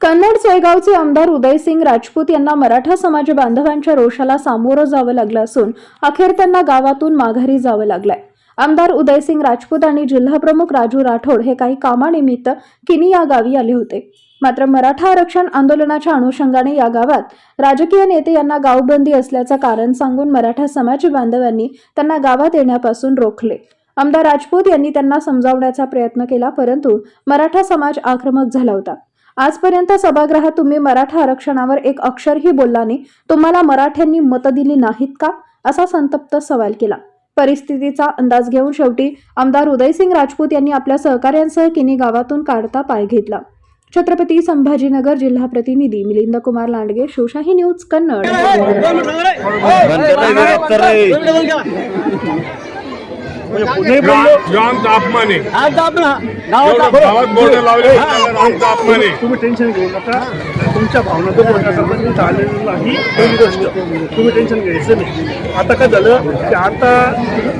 कन्नड सोयगावचे आमदार उदयसिंग राजपूत यांना मराठा समाज बांधवांच्या रोषाला सामोरं जावं लागलं असून अखेर त्यांना गावातून माघारी जावं लागलंय. आमदार उदयसिंग राजपूत आणि जिल्हाप्रमुख राजू राठोड हे काही कामानिमित्त किनी या गावी आले होते. मात्र मराठा आरक्षण आंदोलनाच्या अनुषंगाने या गावात राजकीय नेते यांना गावबंदी असल्याचं कारण सांगून मराठा समाज बांधवांनी त्यांना गावात येण्यापासून रोखले. आमदार राजपूत यांनी त्यांना समजावण्याचा प्रयत्न केला परंतु मराठा समाज आक्रमक झाला होता. आजपर्यंत सभागृहात तुम्ही मराठा आरक्षणावर एक अक्षरही बोलला नाही. तुम्हाला मराठ्यांनी मतं दिली नाहीत का? असा संतप्त सवाल केला. परिस्थितीचा अंदाज घेऊन शेवटी आमदार उदयसिंग राजपूत यांनी आपल्या सहकाऱ्यांसह किनी गावातून काढता पाय घेतला. छत्रपती संभाजीनगर जिल्हा प्रतिनिधी मिलिंद कुमार लांडगे शिवशाही न्यूज कन्नड. बंद कर रहे विरोध कर रहे नाही. बोललो जो आमचा अपमान आहे आज आपला एवढं गावात बोर्ड लावले अपमान आहे तुम्ही टेन्शन घेऊ नका. तुमच्या भावना मी चाललेलो नाही. पहिली गोष्ट. तुम्ही टेन्शन घ्यायचं नाही. आता काय झालं की आता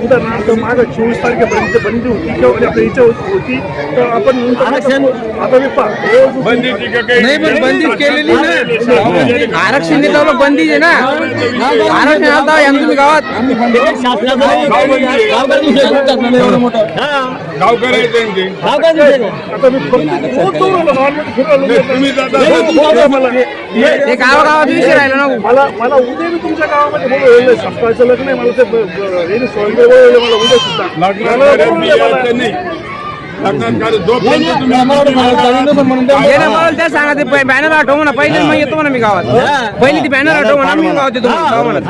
उदाहरणार्थ मागं चोवीस तारखेपर्यंत बंदी होती किंवा आपल्या इच्छा होती तर आपण नंतर आता मी नाही पण बंदीच केलेली ना. आरक्षण देता बंदी आहे ना. आरक्षण आता या तुम्ही गावात. गावकरी मला. गावागावात विषय राहिला ना मला मला उद्या मी तुमच्या गावामध्ये बोलवलं सकाळचं लग्न आहे मला ते ब- मला उद्या सुद्धा ना त्या सांगा ते बॅनर आठव म्हणा पहिले मग येतो म्हणा मी गावात. पहिली ती बॅनर आठव म्हणा मी गावात येतो म्हणत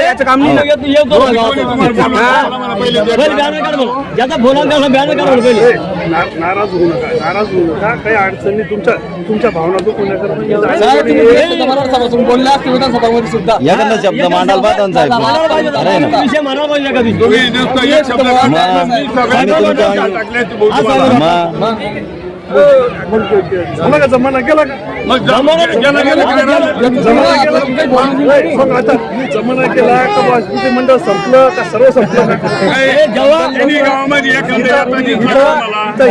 याचं काम नाही. ना. कोणी तुम्हाला बोलवलं, मला पहिले द्या. ए, ना- नाराज होऊ नका नाराज होऊ नका. काही अडचणी तुमच्या तुमच्या भावना दुखवण्याकरता मी जायचं नाही. एखादा शब्द मांडाल पाहता ना साहेब. अरे ना. एक शब्द जमाना जमाना गेला. जमाना का वाजपेयी मंडळ संपलं का सर्व संपलं. तर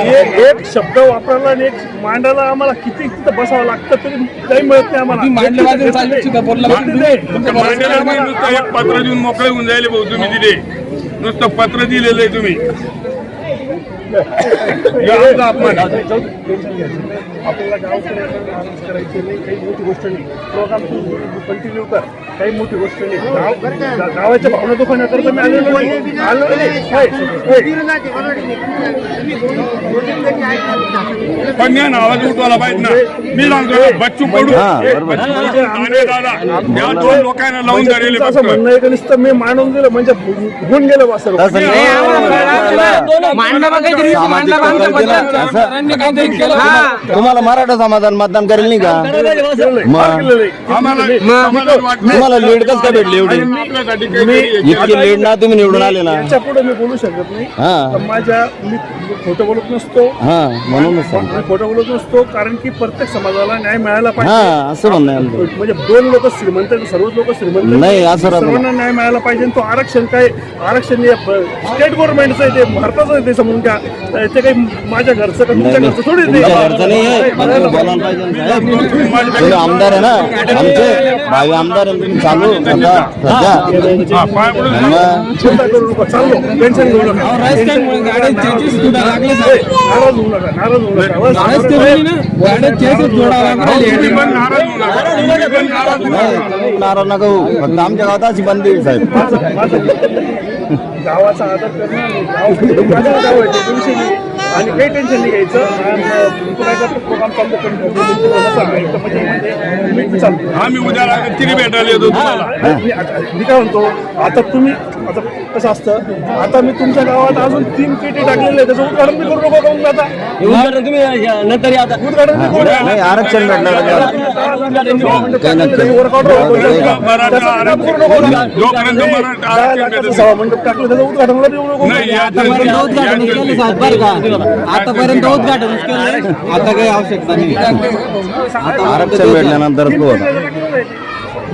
एक शब्द वापरायला आणि एक मांडायला आम्हाला किती तिथं बसावं लागतं तरी काही मिळत नाही आम्हाला. एक पत्र देऊन मोकळे होऊन जायले भाऊ तुम्ही तिथे. नुसतं पत्र दिलेलं आहे तुम्ही. अपमान. आपल्याला गावकडे आराम करायचे नाही काही मोठी गोष्ट नाही. प्रोग्राम कंटिन्यू कर काही मोठी गोष्ट नाही. गाव गावाच्या भावना दुखवण्याकरता मी आलेलो नाही. आलो नाही. पण या नावाचा उठवायला पाहिजे ना. मी सांगतो बच्चू हा, हे या दोन लोकांना लावून म्हणजे धरले तुमचं असं म्हणणं नुसतं मी मांडून दिलं म्हणजे होऊन गेलं सर्व? काहीतरी मांडला. असं- सरांनी काहीतरी केलं. हा. तुम्हाला मराठा समाधान मतदान करेल नाही का मग. तुम्हाला लीड कसं काय भेटली एवढी इतकी लीड ना तुम्ही निवडून आले ना याच्यापुढे मी बोलू शकत नाही हा माझ्या मी मी खोटं बोलत नसतो हा म्हणूनच सांगतो मी खोटं बोलत नसतो कारण की प्रत्येक समाजाला न्याय मिळायला हा पाहिजे असं म्हणणं आहे आमचं. म्हणजे दोन लोक श्रीमंत सर्वच लोक श्रीमंत. नाही, असं राहतं सर्वांना न्याय मिळायला पाहिजे आणि तो आरक्षण काय आरक्षण हे स्टेट गव्हर्नमेंटचं आहे ते भारताचं आहे ते समजून घ्या ते काही माझ्या घरचं का तुमच्या नाही, घरचं थोडी नाही. तुमच्या घरचं नाही आहे. पण तुम्ही बोलायला पाहिजे ना. साहेब. तुम्ही आमदार आहे ना. आमचे भावी आमदार आहे तुम्ही चालू सध्या. हा, पाय पडून मग चिंता करू नका चाललो. टेन्शन घेऊ नका. ए, नाराज होऊ नका नाराज होऊ बस. नाही. तुम्ही नाराज होऊ. फक्त आमच्या गावात अशी बंदी आहे, साहेब. माझं माझं गावाचा आदर करणं आणि गाव माझं गाव आहे त्या दिवशी नाही. आणि काही टेन्शन नाही घ्यायचं प्रोग्राम चालतो पण म्हणजे म्हणजे आम्ही उद्या तिरी भेटायला येतो तुम्हाला. मी काय म्हणतो? आता तुम्ही आता कसं असतं आता मी तुमच्या गावात अजून तीन पेटी टाकलेले आहे त्याचं उद्घाटन मी करू नको का मग आता उद्घाटन मी करू नाही आरक्षण काही नक्की वर्कआउट मराठा आरक्षण जोपर्यंत मराठा आरक्षण भेटत सहा मंडप टाकलं त्याचं उद्घाटनला येऊ नको नाही याचं- याचं- आतापर्यंत उद्घाटन केलं आता काही आवश्यकता नाही आरक्षण भेटल्यानंतर तो होता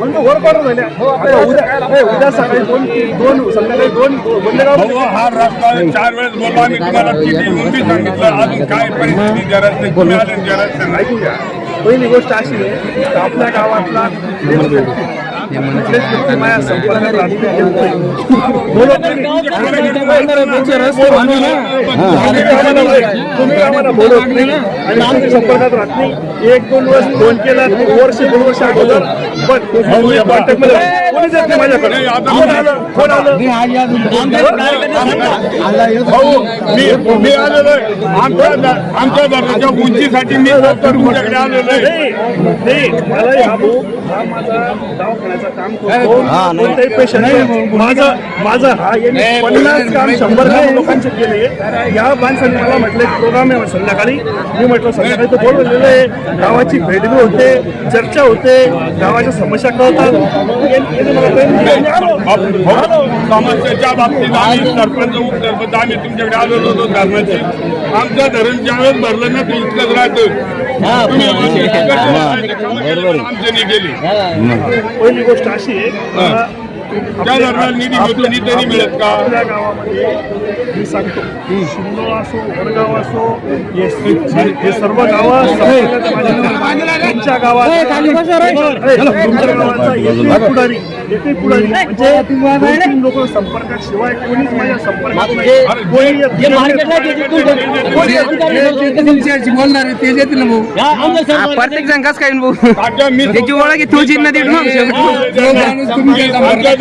म्हणजे वर्क ऑर्डर झाल्या आता उद्या नाही, उद्या सकाळी दोन दोन संध्याकाळी दोन बंदेगाव भाऊ हा रस्ता चार वेळेस बोललो आम्ही. तुम्हाला किती सांगितलं अजून काय परिस्थिती ज्या रस्ते आले ज्या ऐकून घ्या पहिली गोष्ट अशी आहे की आपल्या गावातला संपर्कात राहत नाही. एक दोन वर्ष फोन केला वर्ष दोन वर्ष अगोदर पण कोणीच येत नाही. माझ्याकडे फोन आलं फोन आलं भाऊ मी मी आलेलो आहे. आमच्या आमच्या धर्माच्या उंचीसाठी मी तुमच्याकडे आलेलो आहे? नाही नाही. मला या भाऊ हा माझा दवाखान्याचं काम करतो हा, नाही. कोणताही नाही माझं माझं हा यांनी पन्नास काम शंभर काम लोकांचे केले. या माणसाने मला म्हटलं एक प्रोग्राम आहे संध्याकाळी. मी म्हटलं संध्याकाळी तर बोलवलेलं आहे. गावाची भेट बी होते चर्चा होते गावाच्या समस्या कळतात. यांनी- यांनी मला काही नाही. मी आलो. भाऊ, समस्येच्या बाबतीत आम्ही सरपंच उपसरपंच आम्ही तुमच्याकडे आलेलो होतो धरणाचे. आमचं धरण ज्यावेळेस भरलं ना ते इतकंच राहतं. बरोबर पहिली गोष्ट अशी आहे त्या धरणाला निधी मिळतो निधी नाही मिळत का आपल्या गावामध्ये मी सांगतो शिंदो असो वडगाव असो हे हे- हे सर्व गावं गावात. तुमच्या गावात ए, तुमच्या गावाचा एकही पुढारी एकही पुढारी म्हणजे दोन तीन लोक संपर्कात शिवाय कोणीच माझ्या संपर्कात नाही कोणी येत नाही. कोणी येत नाही. बोलणार ते येतील ना भाऊ प्रत्येक जण कस काय भाऊ त्याची ओळख आहे तुझी नदी त्याची गोष्ट